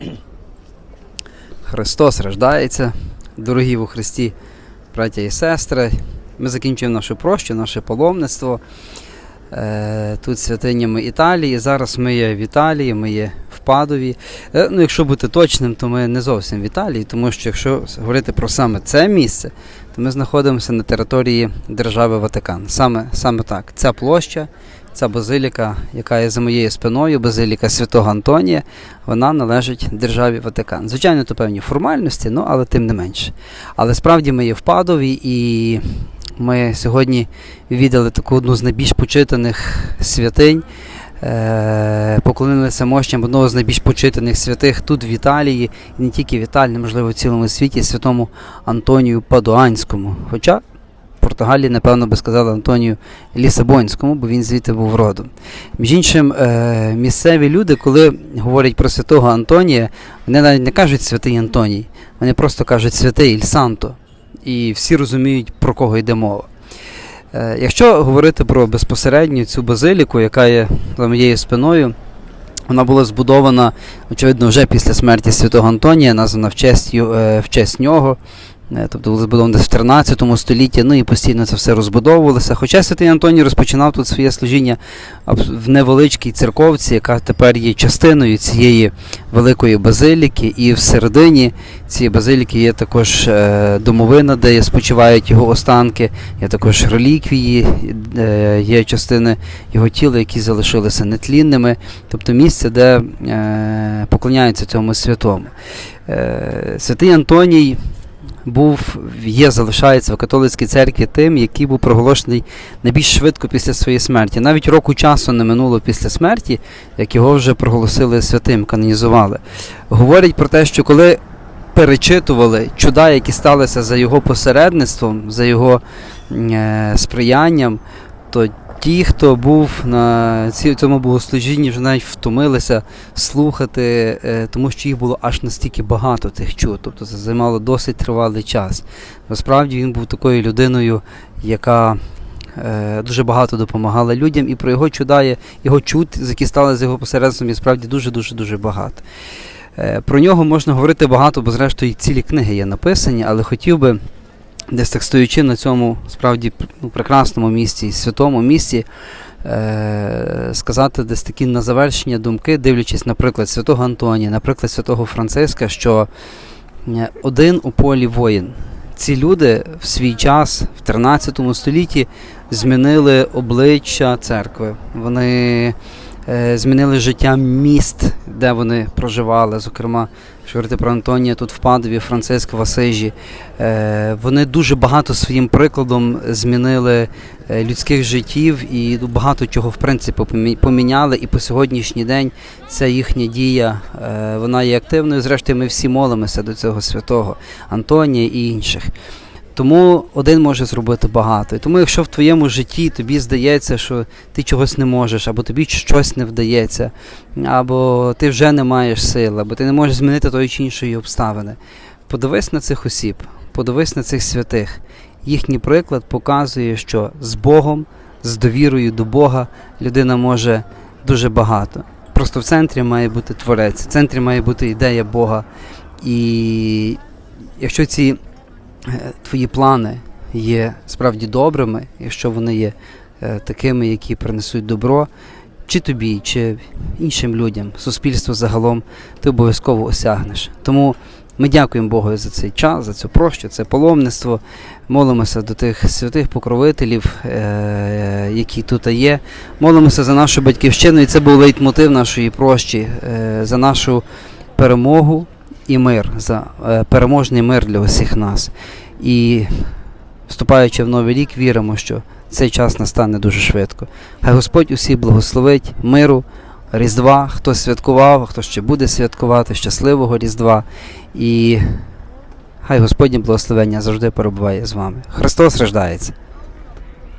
Христос рождається, дорогі у Христі, браття і сестри. Ми закінчуємо нашу прощу, наше паломництво. Е, Тут святинями Італії. Зараз ми є в Італії, ми є в Падові. Е, Ну, якщо бути точним, то ми не зовсім в Італії, тому що якщо говорити про саме це місце, то ми знаходимося на території держави Ватикан. Саме, саме так. Ця площа, ця базиліка, яка є за моєю спиною, базиліка Святого Антонія, вона належить державі Ватикан. Звичайно, то певні формальності, ну але тим не менше. Але справді ми є в Падові і ми сьогодні віддали таку одну з найбільш почитаних святинь. Е, Поклонилися мощам одного з найбільш почитаних святих тут в Італії, і не тільки в Італії, можливо, в цілому світі, святому Антонію Падуанському. Хоча Португалії, напевно, би сказали Антонію Лісабонському, бо він звідти був родом. Між іншим, е, місцеві люди, коли говорять про святого Антонія, вони навіть не кажуть святий Антоній, вони просто кажуть святий Іль Санто. І всі розуміють, про кого йде мова. Е, Якщо говорити про безпосередньо цю базиліку, яка є за моєю спиною, вона була збудована, очевидно, вже після смерті святого Антонія, названа в честь, е, в честь нього. Е, Тобто була збудована десь в 13 столітті, ну і постійно це все розбудовувалося. Хоча святий Антоній розпочинав тут своє служіння в невеличкій церковці, яка тепер є частиною цієї великої базиліки, і всередині цієї базиліки є також е, домовина, де спочивають його останки, є також реліквії, е, є частини його тіла, які залишилися нетлінними, тобто місце, де поклоняються цьому святому. Святий Антоній був, є, залишається в католицькій церкві тим, який був проголошений найбільш швидко після своєї смерті. Навіть року часу не минуло після смерті, як його вже проголосили святим, канонізували. Говорять про те, що коли перечитували чуда, які сталися за його посередництвом, за його е, сприянням, то ті, хто був на цьому богослужінні, вже навіть втомилися слухати, е, тому що їх було аж настільки багато тих чуд. Тобто це займало досить тривалий час. Насправді він був такою людиною, яка е, дуже багато допомагала людям, і про його чуда його чуд, які стали з його посередством, є справді дуже-дуже дуже багато. Е, Про нього можна говорити багато, бо зрештою цілі книги є написані, але хотів би десь так стоячи на цьому справді ну, прекрасному місці, святому місці, е- сказати десь такі на завершення думки, дивлячись, наприклад, святого Антонія, наприклад, святого Франциска, що е, один у полі воїн. Ці люди в свій час, в 13 столітті, змінили обличчя церкви. Вони е, змінили життя міст, де вони проживали. Зокрема, якщо говорити про Антонія, тут в Падові, Франциска в Асижі. Е, вони дуже багато своїм прикладом змінили е, людських життів і багато чого в принципі поміняли. І по сьогоднішній день ця їхня дія е, вона є активною. Зрештою, ми всі молимося до цього святого Антонія і інших. Тому один може зробити багато. І тому, якщо в твоєму житті тобі здається, що ти чогось не можеш, або тобі щось не вдається, або ти вже не маєш сил, або ти не можеш змінити тої чи іншої обставини, подивись на цих осіб, подивись на цих святих. Їхній приклад показує, що з Богом, з довірою до Бога людина може дуже багато. Просто в центрі має бути творець, в центрі має бути ідея Бога. І якщо ці твої плани є справді добрими, якщо вони є е, такими, які принесуть добро, чи тобі, чи іншим людям, суспільству загалом, ти обов'язково осягнеш. Тому ми дякуємо Богу за цей час, за цю прощу, це паломництво. Молимося до тих святих покровителів, е, які тут є. Молимося за нашу батьківщину, і це був лейтмотив нашої прощі, е, за нашу перемогу і мир, за е, переможний мир для усіх нас. І вступаючи в новий рік, віримо, що цей час настане дуже швидко. Хай Господь усіх благословить миру, Різдва, хто святкував, хто ще буде святкувати, щасливого Різдва. І хай Господнє благословення завжди перебуває з вами. Христос рождається.